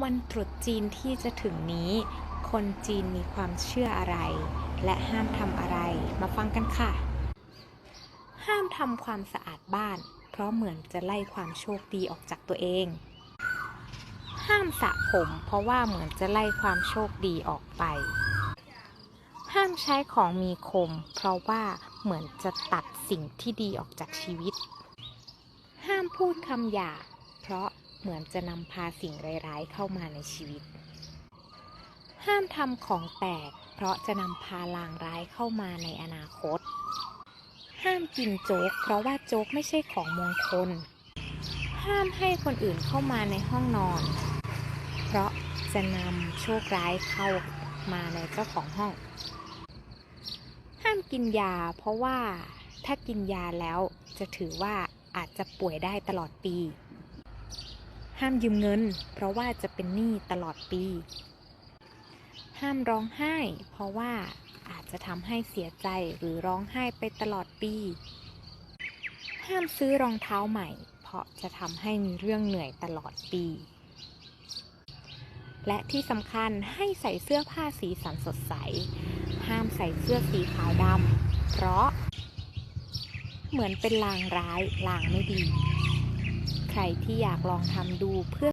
วันตรุษจีนที่จะถึงนี้ คนจีนมีความเชื่ออะไร และห้ามทำอะไร มาฟังกันค่ะ ห้ามทำความสะอาดบ้าน เพราะเหมือนจะไล่ความโชคดีออกจากตัวเอง ห้ามสระผม เพราะว่าเหมือนจะไล่ความโชคดีออกไป ห้ามใช้ของมีคม เพราะว่าเหมือนจะตัดสิ่งที่ดีออกจากชีวิต ห้ามพูดคำหยาเพราะ เหมือนจะนำพาสิ่งร้ายๆ เข้ามาในชีวิต ห้ามทำของแตกเพราะจะนำพาลางร้ายเข้ามาในอนาคต ห้ามกินโจ๊ก เพราะว่าโจ๊กไม่ใช่ของมงคล ห้ามให้คนอื่นเข้ามาในห้องนอน เพราะจะนำโชคร้ายเข้ามาในเจ้าของห้อง ห้ามกินยา เพราะว่าถ้ากินยาแล้วจะถือว่าอาจจะป่วยได้ตลอดปี ห้ามยืมเงิน เพราะว่าจะเป็นหนี้ตลอดปี ห้ามร้องไห้ เพราะว่าอาจจะทำให้เสียใจหรือร้องไห้ไปตลอดปี ห้ามซื้อรองเท้าใหม่ เพราะจะทำให้มีเรื่องเหนื่อยตลอดปี และที่สำคัญให้ใส่เสื้อผ้าสีสันสดใส ห้ามใส่เสื้อสีขาวดำเพราะ เหมือนเป็นลางร้ายลางไม่ดี ใครที่อยากลองทำดูเพื่อ